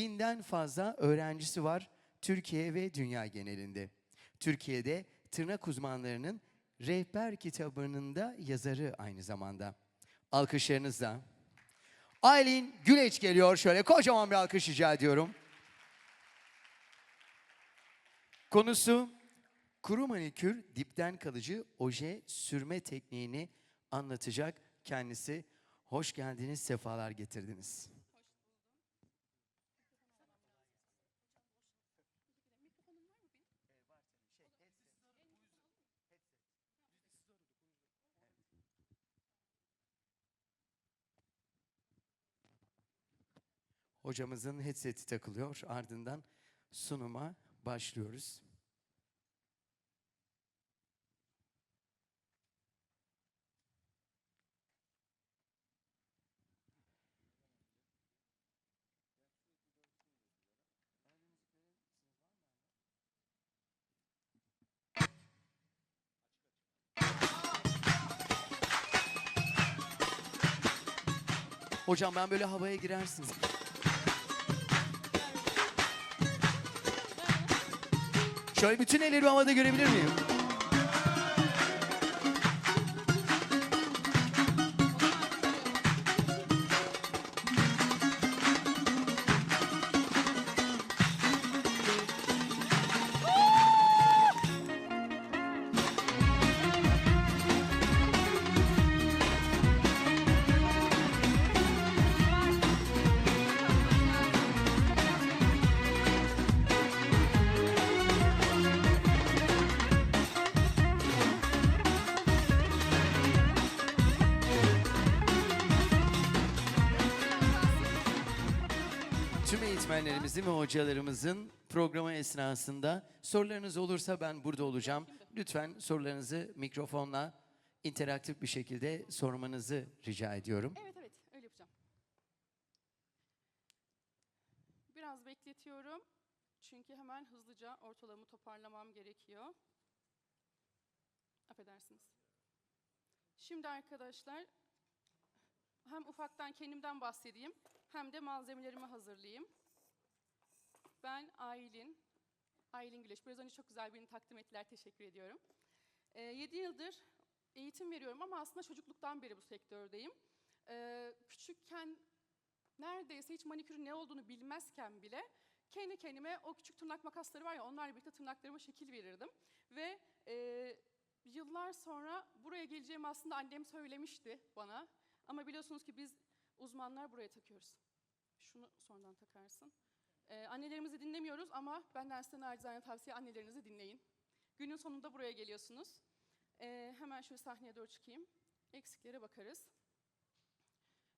binden fazla öğrencisi var Türkiye ve dünya genelinde. Türkiye'de tırnak uzmanlarının rehber kitabının da yazarı aynı zamanda. Alkışlarınızla. Aylin Güleç geliyor şöyle kocaman bir alkış rica ediyorum. Konusu kuru manikür dipten kalıcı oje sürme tekniğini anlatacak kendisi. Hoş geldiniz, sefalar getirdiniz. Hocamızın headseti takılıyor. Ardından sunuma başlıyoruz. Hocam ben böyle havaya girersiniz. Şöyle bütün elleri havada görebilir miyim? Tüm eğitmenlerimizin ve hocalarımızın programı esnasında sorularınız olursa ben burada olacağım. Lütfen sorularınızı mikrofonla interaktif bir şekilde sormanızı rica ediyorum. Evet evet öyle yapacağım. Biraz bekletiyorum. Çünkü hemen hızlıca ortalamamı toparlamam gerekiyor. Affedersiniz. Şimdi arkadaşlar hem ufaktan kendimden bahsedeyim hem de malzemelerimi hazırlayayım. Ben Aylin. Aylin Güleş. Biraz önce çok güzel birini takdim ettiler. Teşekkür ediyorum. 7 yıldır eğitim veriyorum ama aslında çocukluktan beri bu sektördeyim. Ee, küçükken neredeyse hiç manikürün ne olduğunu bilmezken bile kendi kendime o küçük tırnak makasları var ya onlarla birlikte tırnaklarıma şekil verirdim. Ve e, yıllar sonra buraya geleceğimi aslında annem söylemişti bana. Ama biliyorsunuz ki biz uzmanlar buraya takıyoruz. Şunu sonradan takarsın. Ee, annelerimizi dinlemiyoruz ama benden size nacizane tavsiye annelerinizi dinleyin. Günün sonunda buraya geliyorsunuz. Ee, hemen şöyle sahneye doğru çıkayım. Eksiklere bakarız.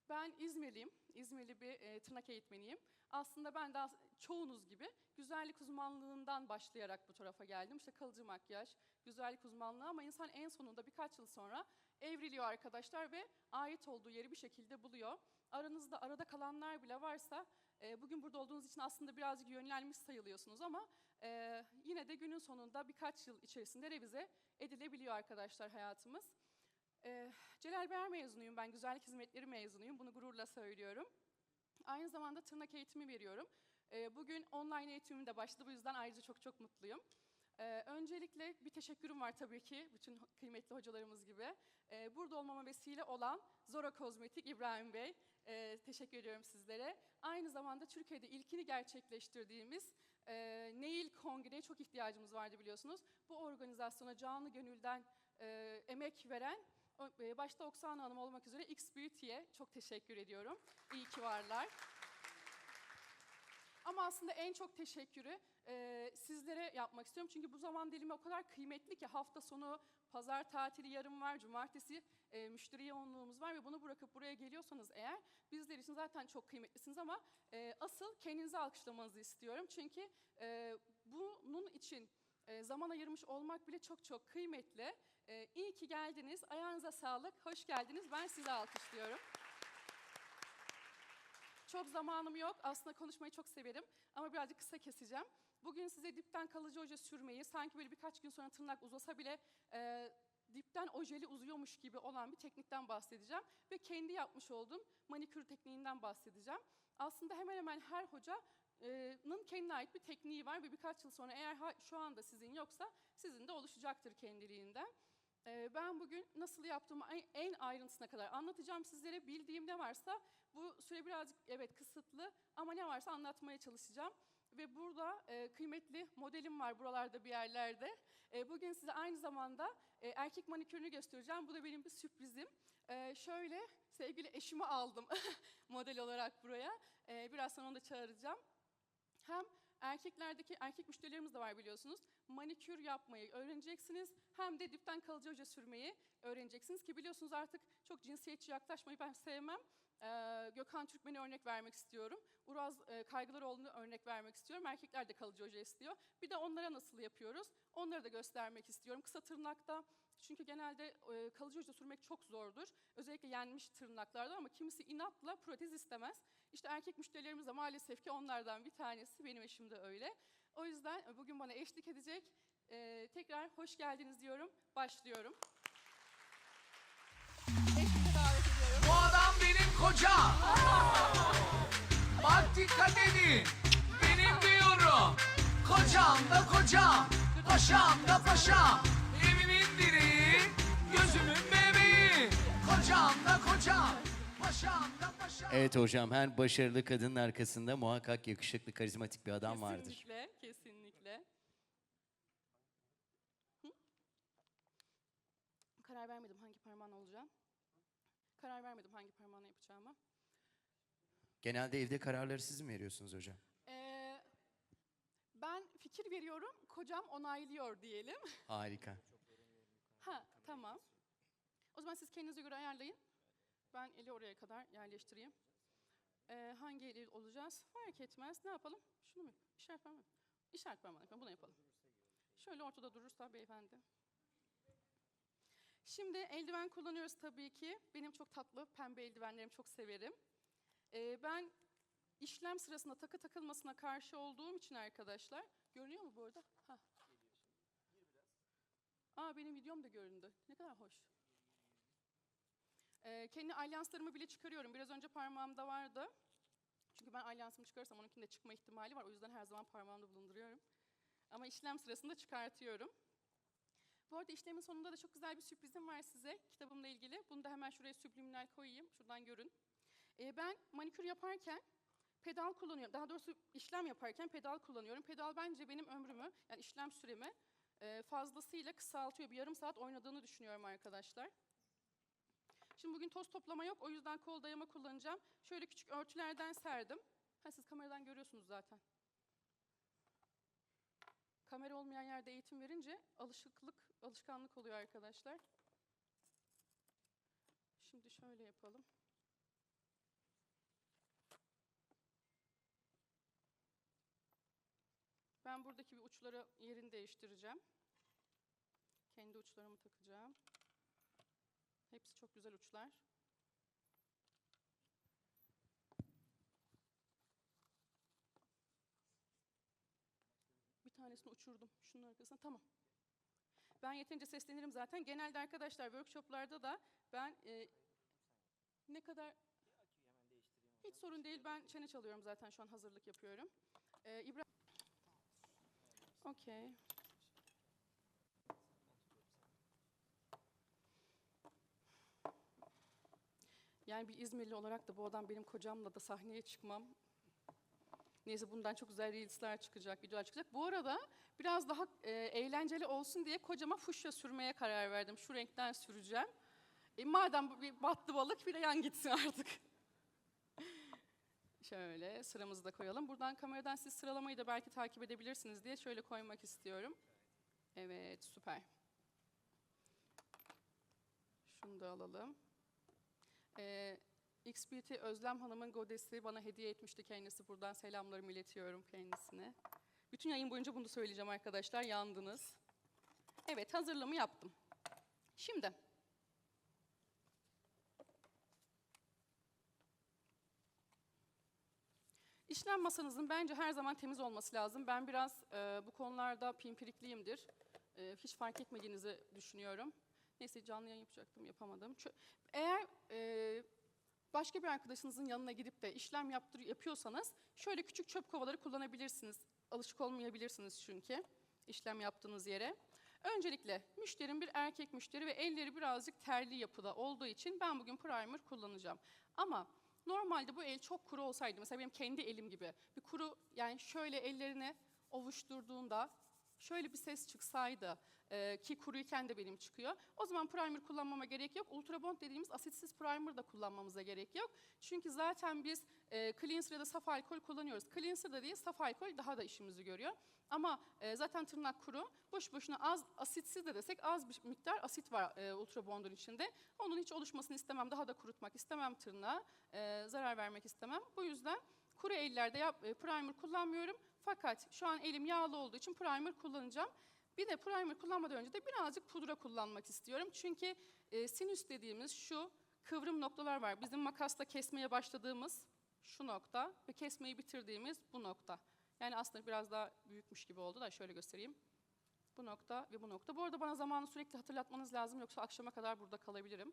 Ben İzmirliyim. İzmirli bir e, tırnak eğitmeniyim. Aslında ben as- çoğunuz gibi güzellik uzmanlığından başlayarak bu tarafa geldim. İşte kalıcı makyaj, güzellik uzmanlığı ama insan en sonunda birkaç yıl sonra evriliyor arkadaşlar ve ait olduğu yeri bir şekilde buluyor. Aranızda arada kalanlar bile varsa e, bugün burada olduğunuz için aslında birazcık yönlenmiş sayılıyorsunuz ama e, yine de günün sonunda birkaç yıl içerisinde revize edilebiliyor arkadaşlar hayatımız. Ee, Celal Bayar mezunuyum ben, güzellik hizmetleri mezunuyum. Bunu gururla söylüyorum. Aynı zamanda tırnak eğitimi veriyorum. Ee, bugün online eğitimim de başladı, bu yüzden ayrıca çok çok mutluyum. Ee, öncelikle bir teşekkürüm var tabii ki, bütün kıymetli hocalarımız gibi. Ee, burada olmama vesile olan Zora Kozmetik İbrahim Bey, ee, teşekkür ediyorum sizlere. Aynı zamanda Türkiye'de ilkini gerçekleştirdiğimiz e, Nail Kongre'ye çok ihtiyacımız vardı biliyorsunuz. Bu organizasyona canlı gönülden e, emek veren e, başta Oksana Hanım olmak üzere X Beauty'ye çok teşekkür ediyorum. İyi ki varlar. Ama aslında en çok teşekkürü e, sizlere yapmak istiyorum. Çünkü bu zaman dilimi o kadar kıymetli ki hafta sonu pazar tatili yarım var, cumartesi e, müşteri yoğunluğumuz var ve bunu bırakıp buraya geliyorsanız eğer bizler için zaten çok kıymetlisiniz ama e, asıl kendinizi alkışlamanızı istiyorum. Çünkü e, bunun için e, zaman ayırmış olmak bile çok çok kıymetli. E, iyi ki geldiniz, ayağınıza sağlık, hoş geldiniz. Ben sizi alkışlıyorum. Çok zamanım yok. Aslında konuşmayı çok severim ama birazcık kısa keseceğim. Bugün size dipten kalıcı oje sürmeyi, sanki böyle birkaç gün sonra tırnak uzasa bile e, dipten ojeli uzuyormuş gibi olan bir teknikten bahsedeceğim. Ve kendi yapmış olduğum manikür tekniğinden bahsedeceğim. aslında hemen hemen her hocanın kendine ait bir tekniği var ve birkaç yıl sonra eğer şu anda sizin yoksa sizin de oluşacaktır kendiliğinden. Ee, Ben bugün nasıl yaptığımı en ayrıntısına kadar anlatacağım sizlere. Bildiğim ne varsa bu süre birazcık evet kısıtlı ama ne varsa anlatmaya çalışacağım. Ve burada e, kıymetli modelim var buralarda bir yerlerde. E, bugün size aynı zamanda e, erkek manikürünü göstereceğim. Bu da benim bir sürprizim. E, şöyle sevgili eşimi aldım model olarak buraya. E, biraz sonra onu da çağıracağım. Hem erkeklerdeki erkek müşterilerimiz de var biliyorsunuz. Manikür yapmayı öğreneceksiniz. Hem de dipten kalıcı hoca sürmeyi öğreneceksiniz ki biliyorsunuz artık çok cinsiyetçi yaklaşmayı ben sevmem. Gökhan Türkmen'e örnek vermek istiyorum. Uraz e, Kaygılaroğlu'nu örnek vermek istiyorum. Erkekler de kalıcı hoca istiyor. Bir de onlara nasıl yapıyoruz? Onları da göstermek istiyorum. Kısa tırnakta çünkü genelde kalıcı hoca sürmek çok zordur. Özellikle yenmiş tırnaklarda ama kimisi inatla protez istemez. İşte erkek müşterilerimiz de maalesef ki onlardan bir tanesi. Benim eşim de öyle. O yüzden bugün bana eşlik edecek. Tekrar hoş geldiniz diyorum. Başlıyorum. Kocam. Bak dikkat edin. Benim diyorum. Kocam da kocam. Paşam da paşam. Evimin direği. Gözümün bebeği. Kocam da kocam. Paşam da paşam. Evet hocam her başarılı kadının arkasında muhakkak yakışıklı, karizmatik bir adam vardır. Kesinlikle, kesinlikle. Hı? Karar vermedim hangi parmağın olacağım. Karar vermedim hangi parmağını yapacağımı. Genelde evde kararları siz mi veriyorsunuz hocam? Ee, ben fikir veriyorum, kocam onaylıyor diyelim. Harika. Ha, tamam. O zaman siz kendinize göre ayarlayın. Ben eli oraya kadar yerleştireyim. Ee, hangi eli olacağız? Fark etmez. Ne yapalım? Şunu mu? İşaret parmağı? İşaret parmağı. Bunu yapalım. Şöyle ortada durursa beyefendi. Şimdi eldiven kullanıyoruz tabii ki. Benim çok tatlı pembe eldivenlerimi çok severim. Ee, ben işlem sırasında takı takılmasına karşı olduğum için arkadaşlar. Görünüyor mu bu arada? Ha. Aa benim videom da göründü. Ne kadar hoş. Ee, kendi alyanslarımı bile çıkarıyorum. Biraz önce parmağımda vardı. Çünkü ben alyansımı çıkarırsam onunkinin de çıkma ihtimali var. O yüzden her zaman parmağımda bulunduruyorum. Ama işlem sırasında çıkartıyorum. Bu arada işlemin sonunda da çok güzel bir sürprizim var size kitabımla ilgili. Bunu da hemen şuraya subliminal koyayım. Şuradan görün. Ee, ben manikür yaparken pedal kullanıyorum. Daha doğrusu işlem yaparken pedal kullanıyorum. Pedal bence benim ömrümü, yani işlem süremi e, fazlasıyla kısaltıyor. Bir yarım saat oynadığını düşünüyorum arkadaşlar. Şimdi bugün toz toplama yok. O yüzden kol dayama kullanacağım. Şöyle küçük örtülerden serdim. Ha, siz kameradan görüyorsunuz zaten. Kamera olmayan yerde eğitim verince alışıklık, alışkanlık oluyor arkadaşlar. Şimdi şöyle yapalım. Ben buradaki bir uçları yerini değiştireceğim. Kendi uçlarımı takacağım. Hepsi çok güzel uçlar. Bir tanesini uçurdum şunun arkasına. Tamam. Ben yeterince seslenirim zaten. Genelde arkadaşlar workshoplarda da ben e, ne kadar hiç sorun değil. Ben çene çalıyorum zaten şu an hazırlık yapıyorum. Ee, İbrahim Okey. Yani bir İzmirli olarak da bu adam benim kocamla da sahneye çıkmam. Neyse bundan çok güzel reelsler çıkacak, videolar çıkacak. Bu arada biraz daha e, eğlenceli olsun diye kocama fuşya sürmeye karar verdim. Şu renkten süreceğim. E, madem bir battı balık bir de yan gitsin artık. Şöyle sıramızı da koyalım. Buradan kameradan siz sıralamayı da belki takip edebilirsiniz diye şöyle koymak istiyorum. Evet, süper. Şunu da alalım. Ee, XBT Özlem Hanım'ın godesi bana hediye etmişti kendisi. Buradan selamlarımı iletiyorum kendisine. Bütün yayın boyunca bunu söyleyeceğim arkadaşlar. Yandınız. Evet, hazırlığımı yaptım. Şimdi... İşlem masanızın bence her zaman temiz olması lazım. Ben biraz e, bu konularda pimpirikliyimdir. E, hiç fark etmediğinizi düşünüyorum. Neyse canlı yayın yapacaktım, yapamadım. Çö- Eğer e, başka bir arkadaşınızın yanına gidip de işlem yaptır, yapıyorsanız şöyle küçük çöp kovaları kullanabilirsiniz. Alışık olmayabilirsiniz çünkü işlem yaptığınız yere. Öncelikle müşterim bir erkek müşteri ve elleri birazcık terli yapıda olduğu için ben bugün primer kullanacağım. Ama normalde bu el çok kuru olsaydı, mesela benim kendi elim gibi bir kuru yani şöyle ellerini ovuşturduğunda şöyle bir ses çıksaydı e, ki kuruyken de benim çıkıyor. O zaman primer kullanmama gerek yok. Ultrabond dediğimiz asitsiz primer da kullanmamıza gerek yok. Çünkü zaten biz e, cleanser ya da saf alkol kullanıyoruz. Cleanser da değil saf alkol daha da işimizi görüyor. Ama e, zaten tırnak kuru. Boş boşuna az asitsiz de desek az bir miktar asit var e, ultrabondun içinde. Onun hiç oluşmasını istemem. Daha da kurutmak istemem tırnağa. e, zarar vermek istemem. Bu yüzden kuru ellerde yap, e, primer kullanmıyorum. Fakat şu an elim yağlı olduğu için primer kullanacağım. Bir de primer kullanmadan önce de birazcık pudra kullanmak istiyorum. Çünkü e, sinüs dediğimiz şu kıvrım noktalar var. Bizim makasla kesmeye başladığımız şu nokta ve kesmeyi bitirdiğimiz bu nokta. Yani aslında biraz daha büyükmüş gibi oldu da şöyle göstereyim. Bu nokta ve bu nokta. Bu arada bana zamanı sürekli hatırlatmanız lazım yoksa akşama kadar burada kalabilirim.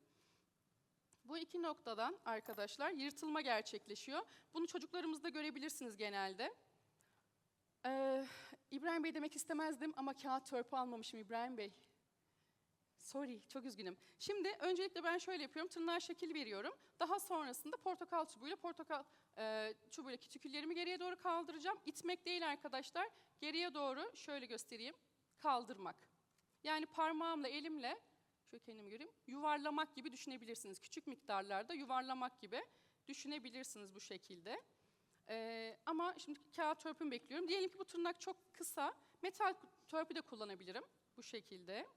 Bu iki noktadan arkadaşlar yırtılma gerçekleşiyor. Bunu çocuklarımızda görebilirsiniz genelde. Ee, İbrahim Bey demek istemezdim ama kağıt törpü almamışım İbrahim Bey. Sorry, çok üzgünüm. Şimdi öncelikle ben şöyle yapıyorum, tırnağa şekil veriyorum. Daha sonrasında portakal çubuğuyla, portakal e, çubuğuyla kütüküllerimi geriye doğru kaldıracağım. İtmek değil arkadaşlar, geriye doğru şöyle göstereyim, kaldırmak. Yani parmağımla, elimle, şöyle kendimi göreyim, yuvarlamak gibi düşünebilirsiniz. Küçük miktarlarda yuvarlamak gibi düşünebilirsiniz bu şekilde. Ee, ama şimdi kağıt törpüm bekliyorum. Diyelim ki bu tırnak çok kısa. Metal törpü de kullanabilirim bu şekilde.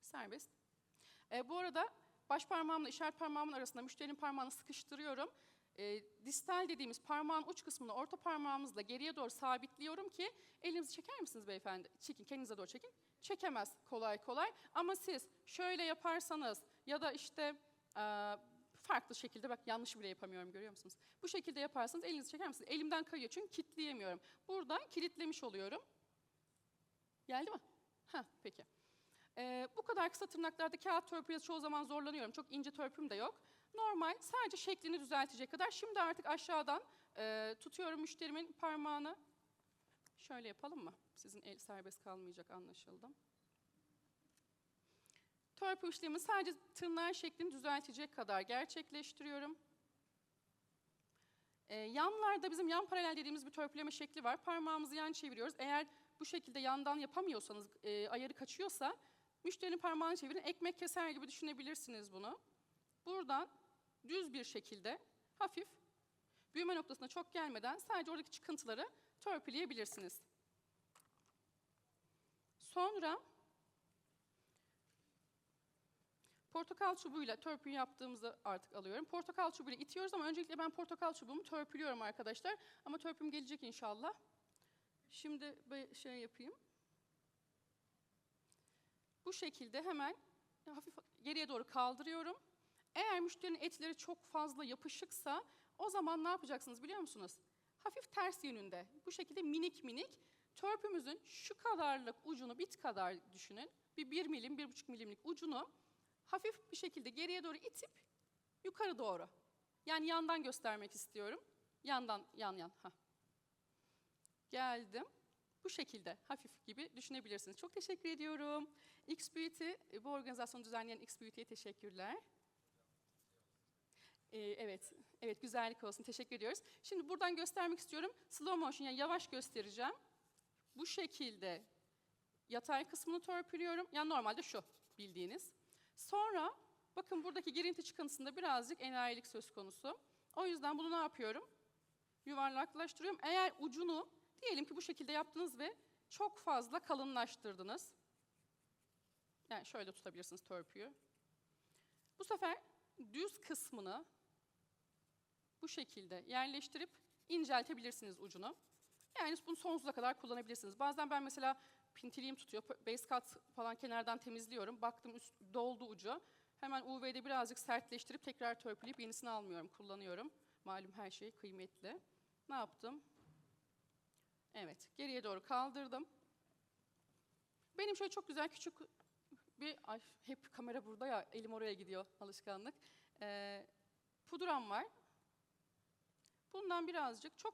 Serbest. Ee, bu arada baş parmağımla işaret parmağımın arasında müşterinin parmağını sıkıştırıyorum. Ee, distal dediğimiz parmağın uç kısmını orta parmağımızla geriye doğru sabitliyorum ki elinizi çeker misiniz beyefendi? Çekin, kendinize doğru çekin. Çekemez kolay kolay. Ama siz şöyle yaparsanız ya da işte farklı şekilde bak yanlış bile yapamıyorum görüyor musunuz? Bu şekilde yaparsanız elinizi çeker misiniz? Elimden kayıyor çünkü kilitleyemiyorum. Buradan kilitlemiş oluyorum. Geldi mi? Ha peki. Ee, bu kadar kısa tırnaklarda kağıt törpüyle çoğu zaman zorlanıyorum. Çok ince törpüm de yok. Normal sadece şeklini düzeltecek kadar. Şimdi artık aşağıdan e, tutuyorum müşterimin parmağını. Şöyle yapalım mı? Sizin el serbest kalmayacak anlaşıldı. Törpü işlemi sadece tırnağın şeklini düzeltecek kadar gerçekleştiriyorum. Ee, yanlarda bizim yan paralel dediğimiz bir törpüleme şekli var. Parmağımızı yan çeviriyoruz. Eğer bu şekilde yandan yapamıyorsanız, e, ayarı kaçıyorsa müşterinin parmağını çevirin. Ekmek keser gibi düşünebilirsiniz bunu. Buradan düz bir şekilde hafif büyüme noktasına çok gelmeden sadece oradaki çıkıntıları törpüleyebilirsiniz. Sonra Portakal çubuğuyla törpüyü yaptığımızı artık alıyorum. Portakal çubuğuyla itiyoruz ama öncelikle ben portakal çubuğumu törpülüyorum arkadaşlar. Ama törpüm gelecek inşallah. Şimdi şey yapayım. Bu şekilde hemen hafif geriye doğru kaldırıyorum. Eğer müşterinin etleri çok fazla yapışıksa o zaman ne yapacaksınız biliyor musunuz? Hafif ters yönünde bu şekilde minik minik törpümüzün şu kadarlık ucunu bit kadar düşünün. Bir 1 milim, 1,5 milimlik ucunu hafif bir şekilde geriye doğru itip yukarı doğru. Yani yandan göstermek istiyorum. Yandan, yan yan. Hah. Geldim. Bu şekilde hafif gibi düşünebilirsiniz. Çok teşekkür ediyorum. X Beauty, e, bu organizasyonu düzenleyen X Beauty'ye teşekkürler. Ee, evet, evet güzellik olsun. Teşekkür ediyoruz. Şimdi buradan göstermek istiyorum. Slow motion yani yavaş göstereceğim. Bu şekilde yatay kısmını törpülüyorum. Yani normalde şu bildiğiniz. Sonra bakın buradaki girinti çıkıntısında birazcık enayilik söz konusu. O yüzden bunu ne yapıyorum? Yuvarlaklaştırıyorum. Eğer ucunu diyelim ki bu şekilde yaptınız ve çok fazla kalınlaştırdınız. Yani şöyle tutabilirsiniz törpüyü. Bu sefer düz kısmını bu şekilde yerleştirip inceltebilirsiniz ucunu. Yani bunu sonsuza kadar kullanabilirsiniz. Bazen ben mesela pintiliğim tutuyor, base cut falan kenardan temizliyorum. Baktım üst, doldu ucu. Hemen UV'de birazcık sertleştirip tekrar törpüleyip yenisini almıyorum, kullanıyorum. Malum her şey kıymetli. Ne yaptım? Evet, geriye doğru kaldırdım. Benim şöyle çok güzel küçük bir, ay hep kamera burada ya, elim oraya gidiyor alışkanlık. Ee, pudram var. Bundan birazcık çok